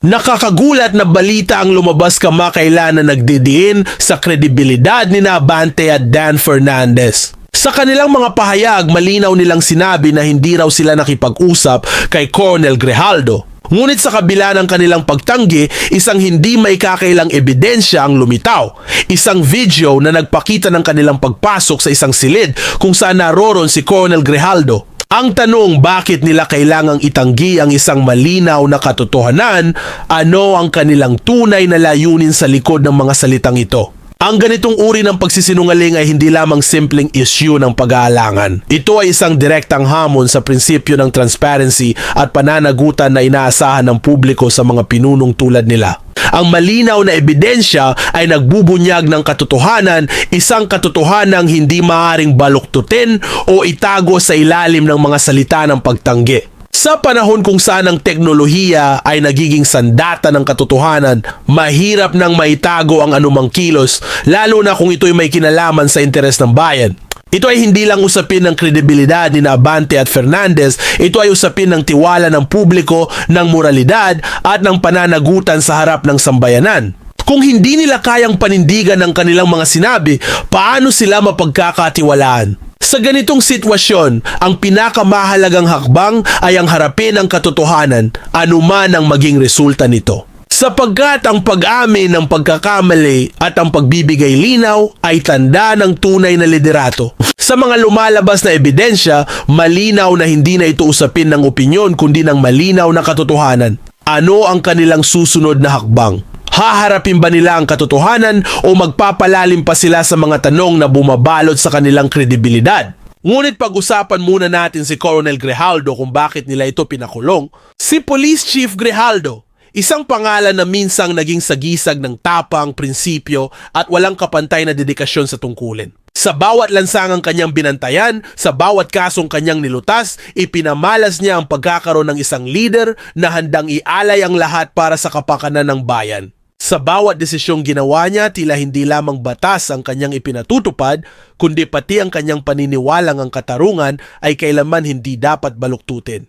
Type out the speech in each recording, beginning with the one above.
Nakakagulat na balita ang lumabas kamakailan na nagdidiin sa kredibilidad ni Nabante at Dan Fernandez. Sa kanilang mga pahayag, malinaw nilang sinabi na hindi raw sila nakipag-usap kay Colonel Grijaldo. Ngunit sa kabila ng kanilang pagtanggi, isang hindi may kakailang ebidensya ang lumitaw. Isang video na nagpakita ng kanilang pagpasok sa isang silid kung saan naroon si Colonel Grijaldo. Ang tanong bakit nila kailangang itanggi ang isang malinaw na katotohanan, ano ang kanilang tunay na layunin sa likod ng mga salitang ito? Ang ganitong uri ng pagsisinungaling ay hindi lamang simpleng issue ng pag-aalangan. Ito ay isang direktang hamon sa prinsipyo ng transparency at pananagutan na inaasahan ng publiko sa mga pinunong tulad nila. Ang malinaw na ebidensya ay nagbubunyag ng katotohanan, isang katotohanang hindi maaring baluktutin o itago sa ilalim ng mga salita ng pagtanggi. Sa panahon kung saan ang teknolohiya ay nagiging sandata ng katotohanan, mahirap nang maitago ang anumang kilos, lalo na kung ito'y may kinalaman sa interes ng bayan. Ito ay hindi lang usapin ng kredibilidad ni Abante at Fernandez, ito ay usapin ng tiwala ng publiko, ng moralidad at ng pananagutan sa harap ng sambayanan. Kung hindi nila kayang panindigan ng kanilang mga sinabi, paano sila mapagkakatiwalaan? Sa ganitong sitwasyon, ang pinakamahalagang hakbang ay ang harapin ang katotohanan, anuman ang maging resulta nito. Sapagkat ang pag-amin ng pagkakamali at ang pagbibigay linaw ay tanda ng tunay na liderato. Sa mga lumalabas na ebidensya, malinaw na hindi na ito usapin ng opinyon kundi ng malinaw na katotohanan. Ano ang kanilang susunod na hakbang? Haharapin ba nila ang katotohanan o magpapalalim pa sila sa mga tanong na bumabalot sa kanilang kredibilidad? Ngunit pag-usapan muna natin si Colonel Grijaldo kung bakit nila ito pinakulong. Si Police Chief Grijaldo, isang pangalan na minsang naging sagisag ng tapang, prinsipyo at walang kapantay na dedikasyon sa tungkulin. Sa bawat lansangang kanyang binantayan, sa bawat kasong kanyang nilutas, ipinamalas niya ang pagkakaroon ng isang leader na handang ialay ang lahat para sa kapakanan ng bayan. Sa bawat desisyong ginawa niya, tila hindi lamang batas ang kanyang ipinatutupad, kundi pati ang kanyang paniniwalang ang katarungan ay kailanman hindi dapat baluktutin.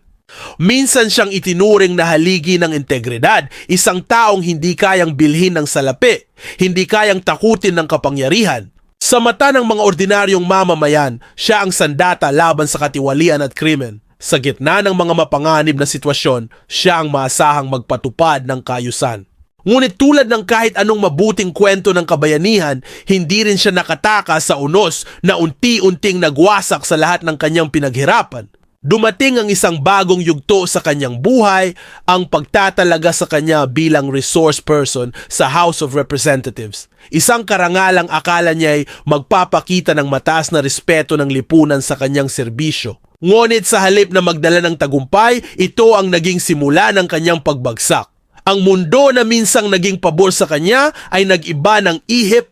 Minsan siyang itinuring na haligi ng integridad, isang taong hindi kayang bilhin ng salapi, hindi kayang takutin ng kapangyarihan. Sa mata ng mga ordinaryong mamamayan, siya ang sandata laban sa katiwalian at krimen. Sa gitna ng mga mapanganib na sitwasyon, siya ang maasahang magpatupad ng kayusan. Ngunit tulad ng kahit anong mabuting kwento ng kabayanihan, hindi rin siya nakataka sa unos na unti-unting nagwasak sa lahat ng kanyang pinaghirapan. Dumating ang isang bagong yugto sa kanyang buhay, ang pagtatalaga sa kanya bilang resource person sa House of Representatives. Isang karangalang akala niya ay magpapakita ng mataas na respeto ng lipunan sa kanyang serbisyo. Ngunit sa halip na magdala ng tagumpay, ito ang naging simula ng kanyang pagbagsak. Ang mundo na minsang naging pabor sa kanya ay nag-iba ng ihip.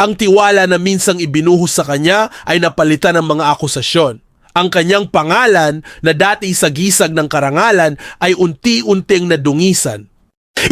Ang tiwala na minsang ibinuhos sa kanya ay napalitan ng mga akusasyon. Ang kanyang pangalan na dati sa gisag ng karangalan ay unti-unting nadungisan.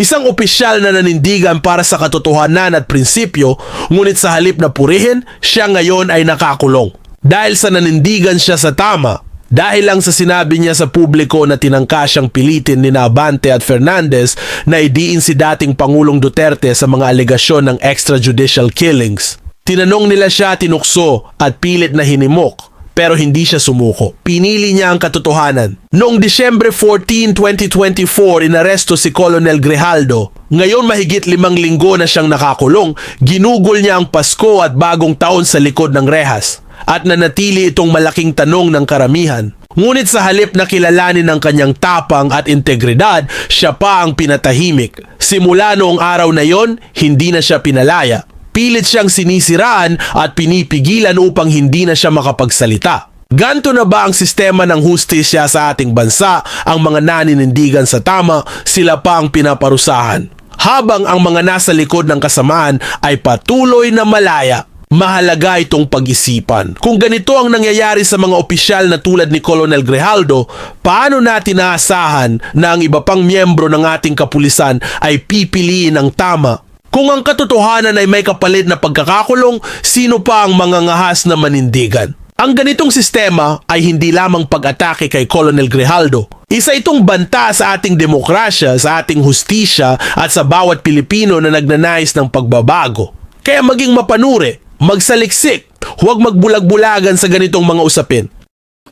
Isang opisyal na nanindigan para sa katotohanan at prinsipyo, ngunit sa halip na purihin, siya ngayon ay nakakulong. Dahil sa nanindigan siya sa tama, dahil lang sa sinabi niya sa publiko na tinangka siyang pilitin ni Abante at Fernandez na idiin si dating Pangulong Duterte sa mga alegasyon ng extrajudicial killings. Tinanong nila siya tinukso at pilit na hinimok pero hindi siya sumuko. Pinili niya ang katotohanan. Noong Disyembre 14, 2024, inaresto si Colonel Grijaldo. Ngayon mahigit limang linggo na siyang nakakulong, ginugol niya ang Pasko at bagong taon sa likod ng rehas at nanatili itong malaking tanong ng karamihan. Ngunit sa halip na kilalanin ng kanyang tapang at integridad, siya pa ang pinatahimik. Simula noong araw na yon, hindi na siya pinalaya. Pilit siyang sinisiraan at pinipigilan upang hindi na siya makapagsalita. Ganto na ba ang sistema ng hustisya sa ating bansa? Ang mga naninindigan sa tama, sila pa ang pinaparusahan. Habang ang mga nasa likod ng kasamaan ay patuloy na malaya mahalaga itong pag-isipan. Kung ganito ang nangyayari sa mga opisyal na tulad ni Colonel Grijaldo, paano natin naasahan na ang iba pang miyembro ng ating kapulisan ay pipiliin ng tama? Kung ang katotohanan ay may kapalit na pagkakakulong, sino pa ang mga ngahas na manindigan? Ang ganitong sistema ay hindi lamang pag-atake kay Colonel Grijaldo. Isa itong banta sa ating demokrasya, sa ating hustisya at sa bawat Pilipino na nagnanais ng pagbabago. Kaya maging mapanuri, magsaliksik, huwag magbulag-bulagan sa ganitong mga usapin.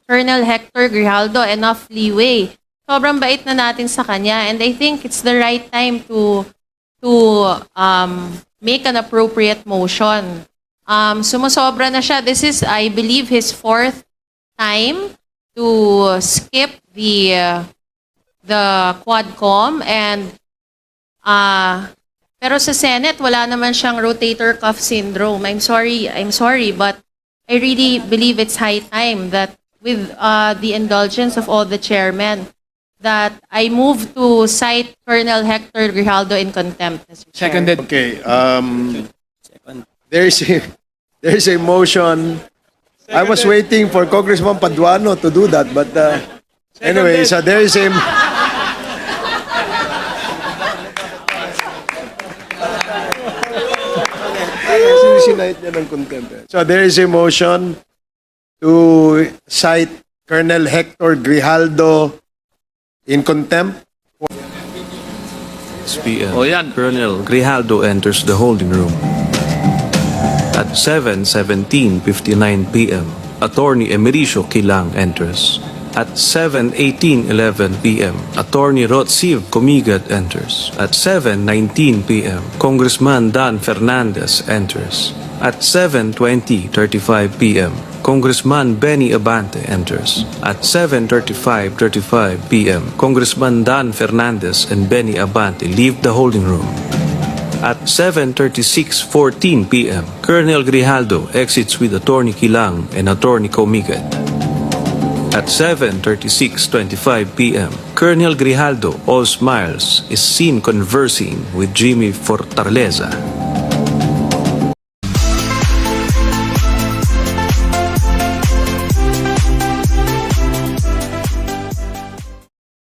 Colonel Hector Grijaldo enough leeway. Sobrang bait na natin sa kanya and I think it's the right time to to um, make an appropriate motion. Um, sumusobra na siya. This is, I believe, his fourth time to skip the uh, the Quadcom and uh, pero sa Senate wala naman siyang rotator cuff syndrome. I'm sorry, I'm sorry, but I really believe it's high time that with uh, the indulgence of all the chairmen, that I move to cite Colonel Hector Grijaldo in contempt. Mr. Chair. Seconded. Okay, um, there's a, there's a motion. I was waiting for Congressman Paduano to do that, but uh, anyway, so there is a. Sinisight niya ng contempt. So there is a motion to cite Colonel Hector Grijaldo in contempt. p.m. O oh, yan. Colonel Grijaldo enters the holding room. At 7.17.59 p.m., Attorney Emericio Kilang enters. At 7.18.11 p.m., Attorney Rotsiv Comigat enters. At 7.19 p.m., Congressman Dan Fernandez enters. At 7.20.35 p.m., Congressman Benny Abante enters. At 7.35.35 p.m., Congressman Dan Fernandez and Benny Abante leave the holding room. At 7.36.14 p.m., Colonel Grijaldo exits with Attorney Kilang and Attorney Comigat. At 7.36.25 p.m., Colonel Grijaldo, all smiles, is seen conversing with Jimmy Fortaleza.